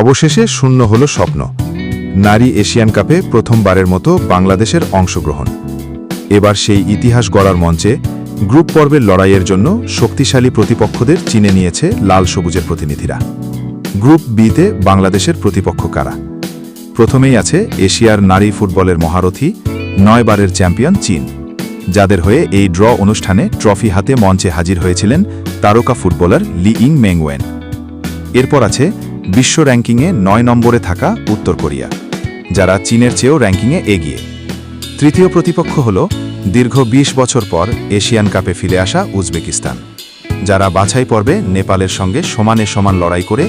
অবশেষে শূন্য হল স্বপ্ন। নারী এশিয়ান কাপে প্রথমবারের মতো বাংলাদেশের অংশগ্রহণ। এবার সেই ইতিহাস গড়ার মঞ্চে গ্রুপ পর্বের লড়াইয়ের জন্য শক্তিশালী প্রতিপক্ষদের চিনে নিয়েছে লাল সবুজের প্রতিনিধিরা। গ্রুপ বিতে বাংলাদেশের প্রতিপক্ষ কারা? প্রথমেই আছে এশিয়ার নারী ফুটবলের মহারথী, নয়বারের চ্যাম্পিয়ন চীন। যাদের হয়ে এই ড্র অনুষ্ঠানে ট্রফি হাতে মঞ্চে হাজির হয়েছিলেন তারকা ফুটবলার লি ইং মেংওয়েন। এরপর আছে বিশ্ব র্যাঙ্কিংয়ে নয় নম্বরে থাকা উত্তর কোরিয়া, যারা চীনের চেয়েও র্যাঙ্কিংয়ে এগিয়ে। তৃতীয় প্রতিপক্ষ হল দীর্ঘ ২০ বছর পর এশিয়ান কাপে ফিরে আসা উজবেকিস্তান, যারা বাছাই পর্বে নেপালের সঙ্গে সমানে সমান লড়াই করে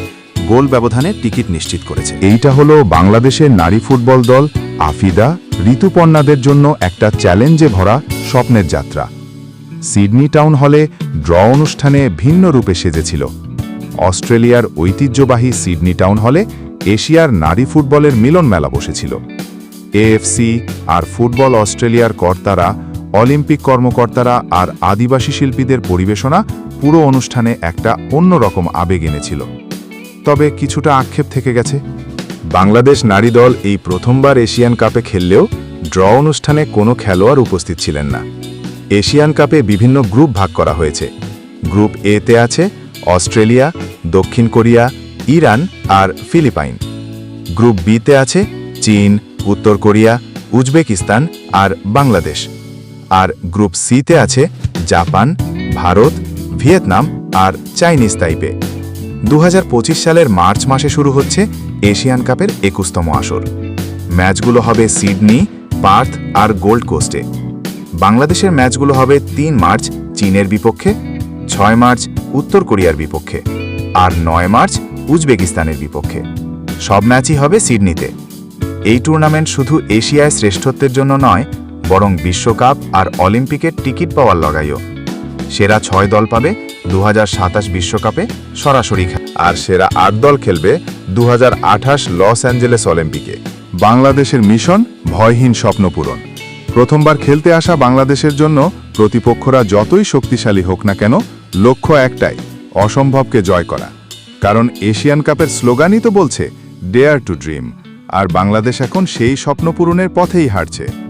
গোল ব্যবধানে টিকিট নিশ্চিত করেছে। এইটা হলো বাংলাদেশের নারী ফুটবল দল আফিদা ঋতুপর্ণাদের জন্য একটা চ্যালেঞ্জে ভরা স্বপ্নের যাত্রা। সিডনি টাউন হলে ড্র অনুষ্ঠানে ভিন্ন রূপে সেজেছিল অস্ট্রেলিয়ার ঐতিহ্যবাহী সিডনি টাউন হলে এশিয়ার নারী ফুটবলের মিলন মেলা বসেছিল। এএফসি আর ফুটবল অস্ট্রেলিয়ার কর্তারা, অলিম্পিক কর্মকর্তারা আর আদিবাসী শিল্পীদের পরিবেশনা পুরো অনুষ্ঠানে একটা অন্যরকম আবেগ এনেছিল। তবে কিছুটা আক্ষেপ থেকে গেছে। বাংলাদেশ নারী দল এই প্রথমবার এশিয়ান কাপে খেললেও ড্র অনুষ্ঠানে কোনো খেলোয়াড় উপস্থিত ছিলেন না। এশিয়ান কাপে বিভিন্ন গ্রুপ ভাগ করা হয়েছে। গ্রুপ এতে আছে অস্ট্রেলিয়া, দক্ষিণ কোরিয়া, ইরান আর ফিলিপাইন। গ্রুপ বিতে আছে চীন, উত্তর কোরিয়া, উজবেকিস্তান আর বাংলাদেশ। আর গ্রুপ সিতে আছে জাপান, ভারত, ভিয়েতনাম আর চাইনিজ তাইপে দু হাজার পঁচিশ সালের মার্চ মাসে শুরু হচ্ছে এশিয়ান কাপের একুশতম আসর। ম্যাচগুলো হবে সিডনি, পার্থ আর গোল্ড কোস্টে। বাংলাদেশের ম্যাচগুলো হবে তিন মার্চ, চীনের বিপক্ষে, ছয় মার্চ উত্তর কোরিয়ার বিপক্ষে আর নয় মার্চ উজবেকিস্তানের বিপক্ষে। সব ম্যাচই হবে সিডনিতে। এই টুর্নামেন্ট শুধু এশিয়ায় শ্রেষ্ঠত্বের জন্য নয়, বরং বিশ্বকাপ আর অলিম্পিকের টিকিট পাওয়ার লগাইও সেরা ছয় দল পাবে দু বিশ্বকাপে সরাসরি আর সেরা আট দল খেলবে দু হাজার আঠাশ লস অ্যাঞ্জেলেস অলিম্পিকে। বাংলাদেশের মিশন ভয়হীন স্বপ্ন পূরণ। প্রথমবার খেলতে আসা বাংলাদেশের জন্য প্রতিপক্ষরা যতই শক্তিশালী হোক না কেন লক্ষ্য একটাই, অসম্ভবকে জয় করা। কারণ এশিয়ান কাপের স্লোগানই তো বলছে ডেয়ার টু ড্রিম আর বাংলাদেশ এখন সেই স্বপ্ন পূরণের পথেই হাঁটছে।